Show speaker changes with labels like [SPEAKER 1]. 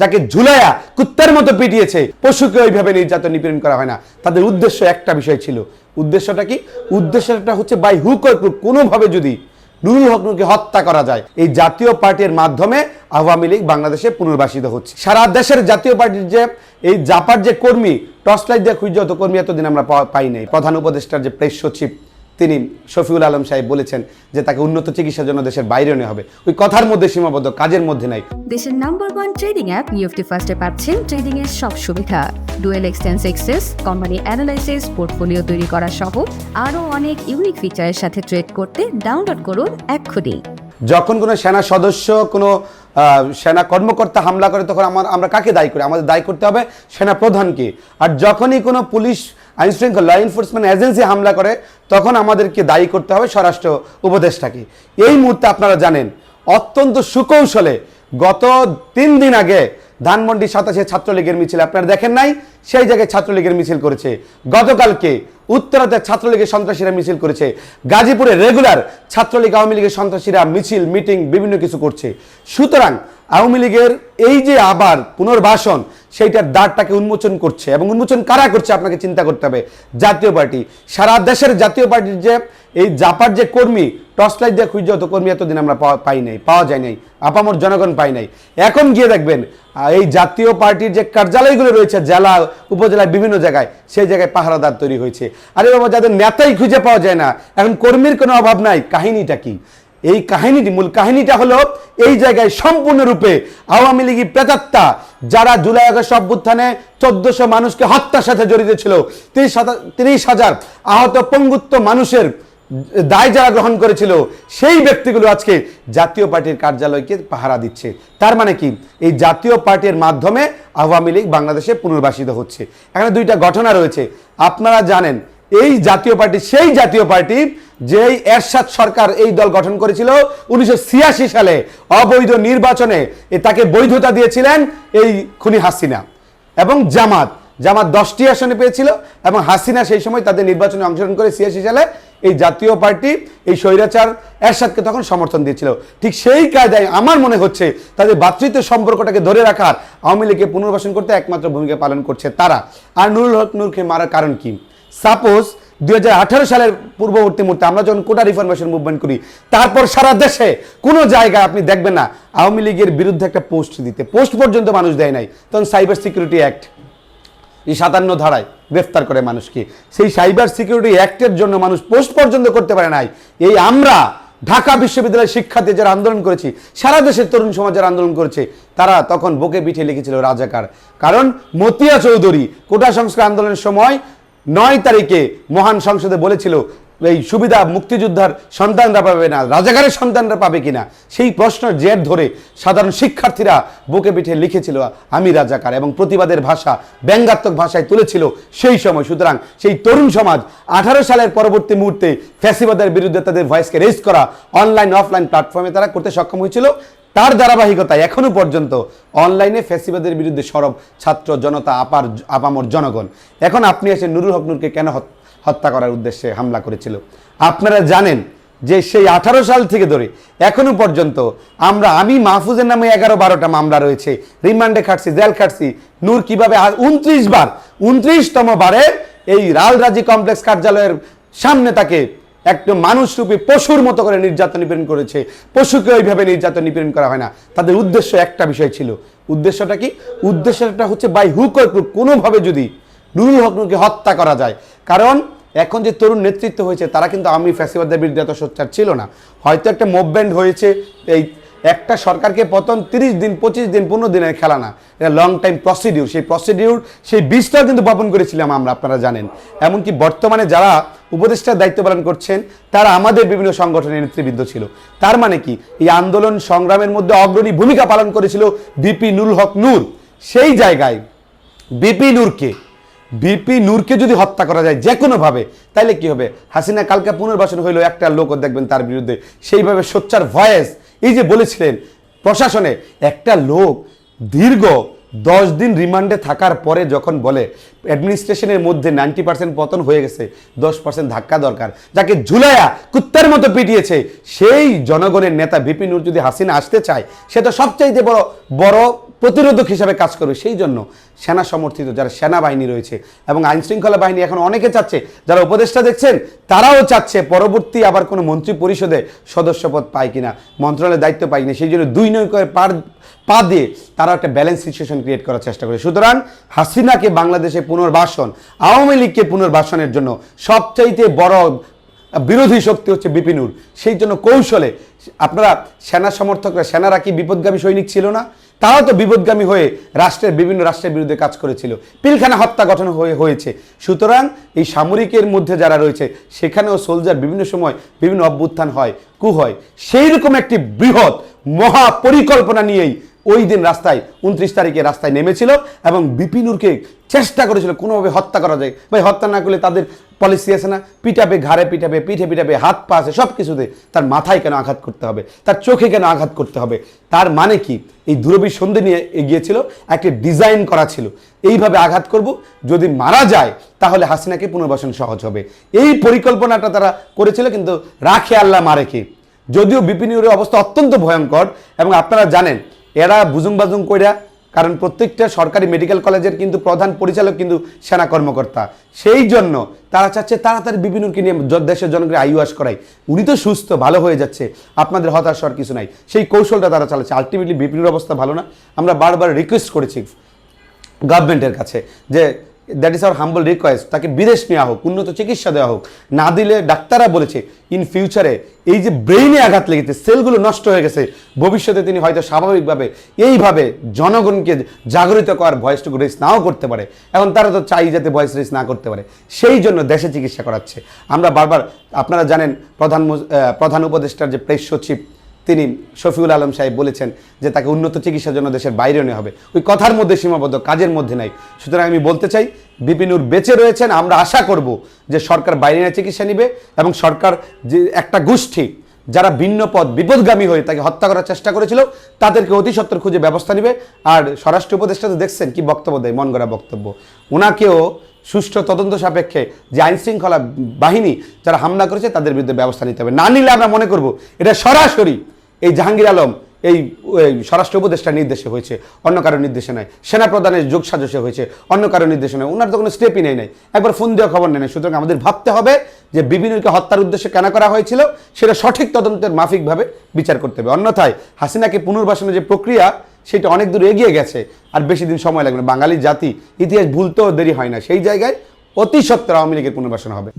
[SPEAKER 1] যাকে ঝুলাইয়া কুত্তার মতো পিটিয়েছে। পশুকে ওইভাবে নির্যাতন নিপীড়ন করা হয় না। তাদের উদ্দেশ্য একটা বিষয় ছিল। উদ্দেশ্যটা কি? উদ্দেশ্যটা হচ্ছে বাই হুক কোনোভাবে যদি নুরুল হক নুরকে হত্যা করা যায়, এই জাতীয় পার্টির মাধ্যমে আওয়ামী লীগ বাংলাদেশে পুনর্বাসিত হচ্ছে। সারা দেশের জাতীয় পার্টির যে এই জাপার যে কর্মী টর্চ লাইট দিয়ে খুঁজে যত কর্মী এতদিন আমরা পাই নাই প্রধান উপদেষ্টার যে প্রেস সচিব তিনি শফিউল আলম সাহেব বলেছেন যে তাকে উন্নত চিকিৎসার জন্য দেশের বাইরে নেওয়া হবে। ওই কথার মধ্যে সীমাবদ্ধ কাজের মধ্যে নাই।
[SPEAKER 2] দেশের নাম্বার ওয়ান ট্রেডিং অ্যাপ নিউফটি ফার্স্টে পাচ্ছেন ট্রেডিং এর সব সুবিধা। Dual এক্সটেন্স access company analysis portfolio তৈরি করা সহ আরও অনেক ইউনিক ফিচারের সাথে ট্রেড করতে ডাউনলোড করুন এক্ষুনি।
[SPEAKER 1] যখন কোনো সেনা সদস্য কোনো সেনা কর্মকর্তা হামলা করে তখন আমার আমরা কাকে দায়ী করি? আমাদের দায়ী করতে হবে সেনা প্রধানকে। আর যখনই কোনো পুলিশ আইন শৃঙ্খলা ল এনফোর্সমেন্ট এজেন্সি হামলা করে, তখন আমাদেরকে দায়ী করতে হবে স্বরাষ্ট্র উপদেষ্টাকে। এই মুহূর্তে আপনারা জানেন, অত্যন্ত সুকৌশলে গত তিন দিন আগে ধানমন্ডি সাতাশে ছাত্রলীগের মিছিল, আপনারা দেখেন নাই, সেই জায়গায় ছাত্রলীগের মিছিল করেছে। গতকালকে উত্তরাতে ছাত্রলীগের সন্ত্রাসীরা মিছিল করেছে। গাজীপুরে রেগুলার ছাত্রলীগ, আওয়ামী লীগের সন্ত্রাসীরা মিছিল, মিটিং, বিভিন্ন কিছু করছে। সুতরাং আওয়ামী লীগের এই যে আবার পুনর্বাসন সেইটার দ্বারটাকে উন্মোচন করছে এবং উন্মোচন কারা করছে আপনাকে চিন্তা করতে হবে। জাতীয় পার্টি। সারা দেশের জাতীয় পার্টির যে এই জাপার যে কর্মী, টর্চ লাইট দিয়ে খুঁজে যত কর্মী এতদিন আমরা পাই নাই, পাওয়া যায় নাই, আপামর জনগণ পাই নাই। এখন গিয়ে দেখবেন এই জাতীয় পার্টির যে কার্যালয়গুলো রয়েছে, জেলা উপজেলায় বিভিন্ন জায়গায়, সেই জায়গায় পাহারাদার তৈরি হয়েছে। আরে বাবা, যাদের নেতাই খুঁজে পাওয়া যায় না, এখন কর্মীর কোনো অভাব নাই, কাহিনীটা কি? এই কাহিনীটি, মূল কাহিনীটা হলো এই জায়গায় সম্পূর্ণরূপে আওয়ামী লীগী প্রেতাত্মা যারা জুলাই আগস্ট অভ্যুত্থানে চোদ্দশো মানুষকে হত্যার সাথে জড়িত ছিল, তিরিশ হাজার আহত পঙ্গুত্ব মানুষের দায় যারা গ্রহণ করেছিল, সেই ব্যক্তিগুলো আজকে জাতীয় পার্টির কার্যালয়কে পাহারা দিচ্ছে। তার মানে কি? এই জাতীয় পার্টির মাধ্যমে আওয়ামী লীগ বাংলাদেশে পুনর্বাসিত হচ্ছে। এখানে দুইটা ঘটনা রয়েছে। আপনারা জানেন, এই জাতীয় পার্টি, সেই জাতীয় পার্টি যেই এরশাদ সরকার এই দল গঠন করেছিল, উনিশশো ছিয়াশি সালে অবৈধ নির্বাচনে তাকে বৈধতা দিয়েছিলেন এই খুনি হাসিনা এবং জামাত। জামাত দশটি আসনে পেয়েছিল এবং হাসিনা সেই সময় তাদের নির্বাচনে অংশগ্রহণ করে ছিয়াশি সালে এই জাতীয় পার্টি, এই স্বৈরাচার এরশাদকে তখন সমর্থন দিয়েছিল। ঠিক সেই কায়দায় আমার মনে হচ্ছে তাদের ভাতৃত্ব সম্পর্কটাকে ধরে রাখার আওয়ামী লীগকে পুনর্বাসন করতে একমাত্র ভূমিকা পালন করছে তারা। আর নুরুল হক নূরকে মারার কারণ কি? সাপোজ দুই হাজার আঠারো সালের পূর্ববর্তী মুহূর্তে আমরা যখন কোটা রিফরমেশন মুভমেন্ট করি, তারপর সারা দেশে কোনো জায়গায় আপনি দেখবেন না আওয়ামী লীগের বিরুদ্ধে একটা পোস্ট দিতে। পোস্ট পর্যন্ত মানুষ দেয় নাই। তখন সাইবার সিকিউরিটি অ্যাক্ট এই সাতান্ন ধারায় গ্রেফতার করে মানুষকে। সেই সাইবার সিকিউরিটি অ্যাক্টের জন্য মানুষ পোস্ট পর্যন্ত করতে পারে নাই। এই আমরা ঢাকা বিশ্ববিদ্যালয়ের শিক্ষার্থী যারা আন্দোলন করেছি, সারা দেশের তরুণ সমাজ যারা আন্দোলন করেছে, তারা তখন বুকে পিঠে লিখেছিল রাজাকার। কারণ মতিয়া চৌধুরী কোটা সংস্কার আন্দোলনের সময় নয় তারিখে মহান সংসদে বলেছিল, এই সুবিধা মুক্তিযোদ্ধার সন্তানরা পাবে না, রাজাকারের সন্তানরা পাবে কিনা? সেই প্রশ্নের জের ধরে সাধারণ শিক্ষার্থীরা বুকে পিঠে লিখেছিল, আমি রাজাকার এবং প্রতিবাদের ভাষা ব্যঙ্গাত্মক ভাষায় তুলেছিল সেই সময়। সুতরাং সেই তরুণ সমাজ আঠারো সালের পরবর্তী মুহূর্তে ফ্যাসিবাদের বিরুদ্ধে তাদের ভয়েসকে রেজ করা অনলাইন অফলাইন প্ল্যাটফর্মে তারা করতে সক্ষম হয়েছিল। তার ধারাবাহিকতায় এখনও পর্যন্ত অনলাইনে ফ্যাসিবাদের বিরুদ্ধে সরব ছাত্র জনতা আপার আপামর জনগণ। এখন আপনি এসে নুরুল হক নূরকে কেন হত্যা করার উদ্দেশ্যে হামলা করেছিল? আপনারা জানেন যে সেই আঠারো সাল থেকে ধরে এখনও পর্যন্ত আমরা, আমি মাহফুজের নামে এগারো বারোটা মামলা রয়েছে। রিমান্ডে খাটছি, জেল খাটছি। নূর কীভাবে উনত্রিশ বার, উনত্রিশতম বারে এই রালরাজি কমপ্লেক্স কার্যালয়ের সামনে তাকে একদম মানুষরূপী পশুর মতো করে নির্যাতন নিপীড়ন করেছে। পশুকে ওইভাবে নির্যাতন নিপীড়ন করা হয় না। তাদের উদ্দেশ্য একটা বিষয় ছিল। উদ্দেশ্যটা কি? উদ্দেশ্যটা হচ্ছে বাই হুক কোনোভাবে যদি নুরুল হকনুকে হত্যা করা যায়। কারণ এখন যে তরুণ নেতৃত্ব হয়েছে, তারা কিন্তু আমি ফ্যাসিবাদের বিরুদ্ধে এত সোচ্চার ছিল না। হয়তো একটা মুভমেন্ট হয়েছে, এই একটা সরকারকে পতন তিরিশ দিন, পঁচিশ দিন, পনেরো দিনের খেলা না এটা লং টাইম প্রসিডিউর সেই প্রসিডিউর সেই বীজটাও কিন্তু বপন করেছিলাম আমরা, আপনারা জানেন। এমনকি বর্তমানে যারা উপদেষ্টার দায়িত্ব পালন করছেন, তারা আমাদের বিভিন্ন সংগঠনের নেতৃবৃন্দ ছিল। তার মানে কি? এই আন্দোলন সংগ্রামের মধ্যে অগ্রণী ভূমিকা পালন করেছিল বিপি নুরুল হক নূর। সেই জায়গায় বিপি নূরকে বিপি নূরকে যদি হত্যা করা যায় যে কোনোভাবে তাহলে কি হবে? হাসিনা কালকে পুনর্বাসন হইল একটা লোকও দেখবেন তার বিরুদ্ধে। সেইভাবে সোচ্চার ভয়েস এই যে বলেছিলেন প্রশাসনে একটা লোক দীর্ঘ দশ দিন রিমান্ডে থাকার পরে যখন বলে অ্যাডমিনিস্ট্রেশনের মধ্যে নাইনটি পার্সেন্ট পতন হয়ে গেছে, দশ পার্সেন্ট ধাক্কা দরকার। যাকে ঝুলাইয়া কুত্তার মতো পিটিয়েছে, সেই জনগণের নেতা বিপিন নুর যদি হাসিনা আসতে চায়, সে তো সবচাইতে বড় বড় প্রতিরোধক হিসাবে কাজ করবে। সেই জন্য সেনা সমর্থিত যারা সেনাবাহিনী রয়েছে এবং আইন শৃঙ্খলা বাহিনী এখন অনেকে চাচ্ছে, যারা উপদেষ্টা দেখছেন, তারাও চাচ্ছে পরবর্তী আবার কোনো মন্ত্রী পরিষদে সদস্যপদ পায় কিনা, মন্ত্রণালয়ের দায়িত্ব পায় কিনা, সেই জন্য দুই নৌকায় পার, পা দিয়ে তারা একটা ব্যালেন্স সিচুয়েশন ক্রিয়েট করার চেষ্টা করে। সুতরাং হাসিনাকে বাংলাদেশে পুনর্বাসন, আওয়ামী লীগকে পুনর্বাসনের জন্য সবচাইতে বড় বিরোধী শক্তি হচ্ছে বিপিনুর সেই জন্য কৌশলে আপনারা সেনা সমর্থকরা, সেনারা কি বিপদগামী সৈনিক ছিল না? তারাও তো বিপদগামী হয়ে রাষ্ট্রের, বিভিন্ন রাষ্ট্রের বিরুদ্ধে কাজ করেছিল। পিলখানা হত্যা গঠন হয়ে হয়েছে। সুতরাং এই সামরিকের মধ্যে যারা রয়েছে, সেখানেও সোলজার বিভিন্ন সময় বিভিন্ন অভ্যুত্থান হয়, কু হয়। সেই রকম একটি বৃহৎ মহা পরিকল্পনা নিয়েই ওই দিন রাস্তায় উনত্রিশ তারিখে রাস্তায় নেমেছিল এবং বিপিনুরকে চেষ্টা করেছিল কোনোভাবে হত্যা করা যায়। ভাই, হত্যা না করলে তাদের পলিসি আছে না? পিটাবে, ঘাড়ে পিটাবে, পিঠে পিটাবে, হাত পা আছে সব কিছুতে তার মাথায় কেন আঘাত করতে হবে? তার চোখে কেন আঘাত করতে হবে? তার মানে কি? এই দুরবি সন্ধে নিয়ে এগিয়েছিল, একটি ডিজাইন করা ছিল। এইভাবে আঘাত করব, যদি মারা যায়, তাহলে হাসিনাকে পুনর্বাসন সহজ হবে। এই পরিকল্পনাটা তারা করেছিল, কিন্তু রাখে আল্লাহ মারে কি? যদিও বিপিনুরের অবস্থা অত্যন্ত ভয়ঙ্কর, এবং আপনারা জানেন এরা বুজুং বাজুং কইরা, কারণ প্রত্যেকটা সরকারি মেডিকেল কলেজের কিন্তু প্রধান পরিচালক কিন্তু সেনা কর্মকর্তা। সেই জন্য তারা চাচ্ছে তাড়াতাড়ি বিভিন্নকে নিয়ে দেশের জনগণের আইওয়াস করাই। উনি তো সুস্থ, ভালো হয়ে যাচ্ছে, আপনাদের হতাশ হওয়ার কিছু নাই। সেই কৌশলটা তারা চালাচ্ছে। আলটিমেটলি বিপিনের অবস্থা ভালো না। আমরা বারবার রিকোয়েস্ট করেছি গভর্নমেন্টের কাছে যে that is our humble request তাকে বিদেশ নেওয়া হোক, উন্নত চিকিৎসা দেওয়া হোক, না দিলে ডাক্তাররা বলেছে ইন ফিউচারে এই যে ব্রেইনে আঘাত লেগেছে সেলগুলো নষ্ট হয়ে গেছে, ভবিষ্যতে তিনি হয়তো স্বাভাবিকভাবে এইভাবে জনগণকে জাগরিত করার ভয়েসটুকু রেস নাও করতে পারে। এখন তারা তো চাই যাতে ভয়েস রেস না করতে পারে। সেই জন্য দেশে চিকিৎসা করাচ্ছে। আমরা বারবার, আপনারা জানেন, প্রধান প্রধান উপদেষ্টার যে প্রেস সচিব তিনি শফিউল আলম সাহেব বলেছেন যে তাকে উন্নত চিকিৎসার জন্য দেশের বাইরে নেওয়া হবে। ওই কথার মধ্যে সীমাবদ্ধ, কাজের মধ্যে নাই। সুতরাং আমি বলতে চাই বিপিনুর বেঁচে রয়েছেন, আমরা আশা করব যে সরকার বাইরে নিয়ে চিকিৎসা নিবে এবং সরকার যে একটা গোষ্ঠী যারা ভিন্ন পদ বিপদগামী হয়ে তাকে হত্যা করার চেষ্টা করেছিল, তাদেরকে অতি সত্তর খুঁজে ব্যবস্থা নিবে। আর স্বরাষ্ট্র উপদেষ্টা তো দেখছেন কি বক্তব্য দেয়, মন গড়া বক্তব্য। ওনাকেও সুষ্ঠু তদন্ত সাপেক্ষে যে আইন শৃঙ্খলা বাহিনী যারা হামলা করেছে, তাদের বিরুদ্ধে ব্যবস্থা নিতে হবে। না নিলে আমরা মনে করব এটা সরাসরি এই জাহাঙ্গীর আলম, এই স্বরাষ্ট্র উপদেষ্টার নির্দেশে হয়েছে, অন্য কারোর নির্দেশে নয় সেনা প্রধানের যোগ সাজসে হয়েছে, অন্য কারোর নির্দেশে নয় ওনার তো কোনো স্টেপই নেই নাই। একবার ফোন দেওয়া খবর নেই সুতরাং আমাদের ভাবতে হবে যে বিপিনুরকে হত্যার উদ্দেশ্যে কেন করা হয়েছিল, সেটা সঠিক তদন্তের মাফিকভাবে বিচার করতে হবে। অন্যথায় হাসিনাকে পুনর্বাসনের যে প্রক্রিয়া, সেটা অনেক দূর এগিয়ে গেছে। আর বেশি দিন সময় লাগবে না। বাঙালি জাতি, ইতিহাস ভুলতেও দেরি হয় না। সেই জায়গায় অতি সত্তর আওয়ামী লীগের পুনর্বাসন হবে।